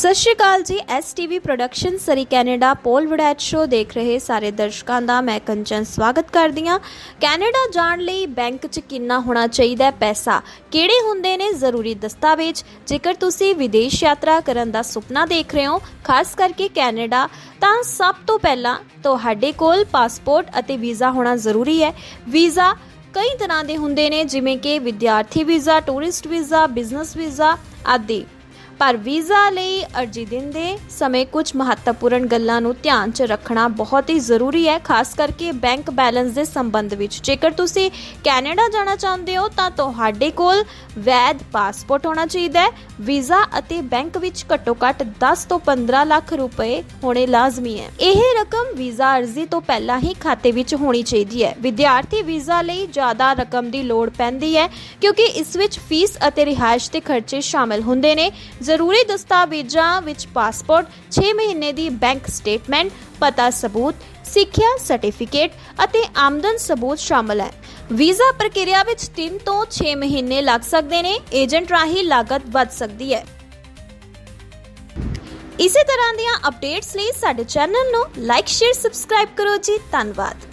ਸਤਿ ਸ਼੍ਰੀ ਅਕਾਲ ਜੀ ਐਸਟੀਵੀ ਪ੍ਰੋਡਕਸ਼ਨ ਸਰੀ ਕੈਨੇਡਾ ਪੋਲ ਵੜੈਟ ਸ਼ੋ ਦੇਖ ਰਹੇ ਸਾਰੇ ਦਰਸ਼ਕਾਂ ਦਾ ਮੈਂ ਕੰਚਨ ਸਵਾਗਤ ਕਰਦੀ ਹਾਂ। ਕੈਨੇਡਾ ਜਾਣ ਲਈ ਬੈਂਕ 'ਚ ਕਿੰਨਾ ਹੋਣਾ ਚਾਹੀਦਾ ਹੈ ਪੈਸਾ? ਕਿਹੜੇ ਹੁੰਦੇ ਨੇ ਜ਼ਰੂਰੀ ਦਸਤਾਵੇਜ਼? ਜੇਕਰ ਤੁਸੀਂ ਵਿਦੇਸ਼ ਯਾਤਰਾ ਕਰਨ ਦਾ ਸੁਪਨਾ ਦੇਖ ਰਹੇ ਹੋ, ਖਾਸ ਕਰਕੇ ਕੈਨੇਡਾ, ਤਾਂ ਸਭ ਤੋਂ ਪਹਿਲਾਂ ਤੁਹਾਡੇ ਕੋਲ ਪਾਸਪੋਰਟ ਅਤੇ ਵੀਜ਼ਾ ਹੋਣਾ ਜ਼ਰੂਰੀ ਹੈ। ਵੀਜ਼ਾ ਕਈ ਤਰ੍ਹਾਂ ਦੇ ਹੁੰਦੇ ਨੇ, ਜਿਵੇਂ ਕਿ ਵਿਦਿਆਰਥੀ visa, tourist visa, business visa ਆਦਿ। ਪਰ ਵੀਜ਼ਾ ਲਈ ਅਰਜ਼ੀ ਦਿੰਦੇ ਸਮੇਂ ਕੁਝ ਮਹੱਤਵਪੂਰਨ ਗੱਲਾਂ ਨੂੰ ਧਿਆਨ 'ਚ ਰੱਖਣਾ ਬਹੁਤ ਹੀ ਜ਼ਰੂਰੀ ਹੈ, ਖਾਸ ਕਰਕੇ ਬੈਂਕ ਬੈਲੈਂਸ ਦੇ ਸੰਬੰਧ ਵਿੱਚ। ਜੇਕਰ ਤੁਸੀਂ ਕੈਨੇਡਾ ਜਾਣਾ ਚਾਹੁੰਦੇ ਹੋ, ਤਾਂ ਤੁਹਾਡੇ ਕੋਲ ਵੈਧ ਪਾਸਪੋਰਟ ਹੋਣਾ ਚਾਹੀਦਾ ਹੈ। ਵੀਜ਼ਾ ਅਤੇ ਬੈਂਕ ਵਿੱਚ ਘੱਟੋ-ਘੱਟ 10 ਤੋਂ 15 ਲੱਖ ਰੁਪਏ ਹੋਣੇ ਲਾਜ਼ਮੀ ਹੈ। ਇਹ ਰਕਮ ਵੀਜ਼ਾ ਅਰਜ਼ੀ ਤੋਂ ਪਹਿਲਾਂ ਹੀ ਖਾਤੇ ਵਿੱਚ ਹੋਣੀ ਚਾਹੀਦੀ ਹੈ। ਵਿਦਿਆਰਥੀ ਵੀਜ਼ਾ ਲਈ ਜ਼ਿਆਦਾ ਰਕਮ ਦੀ ਲੋੜ ਪੈਂਦੀ ਹੈ, ਕਿਉਂਕਿ ਇਸ ਵਿੱਚ ਫੀਸ ਅਤੇ ਰਿਹਾਇਸ਼ ਦੇ ਖਰਚੇ ਸ਼ਾਮਲ ਹੁੰਦੇ ਨੇ ਜ਼ਰੂਰੀ ਦਸਤਾਵੇਜ਼ਾਂ ਵਿੱਚ ਪਾਸਪੋਰਟ 6 ਮਹੀਨੇ ਦੀ ਬੈਂਕ ਸਟੇਟਮੈਂਟ, ਪਤਾ ਸਬੂਤ, ਸਿੱਖਿਆ ਸਰਟੀਫਿਕੇਟ ਅਤੇ ਆਮਦਨ ਸਬੂਤ ਸ਼ਾਮਲ ਹੈ। ਵੀਜ਼ਾ ਪ੍ਰਕਿਰਿਆ ਵਿੱਚ 3 ਤੋਂ 6 ਮਹੀਨੇ ਲੱਗ ਸਕਦੇ ਨੇ। ਏਜੰਟ ਰਾਹੀਂ ਲਾਗਤ ਵੱਧ ਸਕਦੀ ਹੈ। ਇਸੇ ਤਰ੍ਹਾਂ ਦੀਆਂ ਅਪਡੇਟਸ ਲਈ ਸਾਡੇ ਚੈਨਲ ਨੂੰ ਲਾਈਕ, ਸ਼ੇਅਰ, ਸਬਸਕ੍ਰਾਈਬ ਕਰੋ ਜੀ। ਧੰਨਵਾਦ।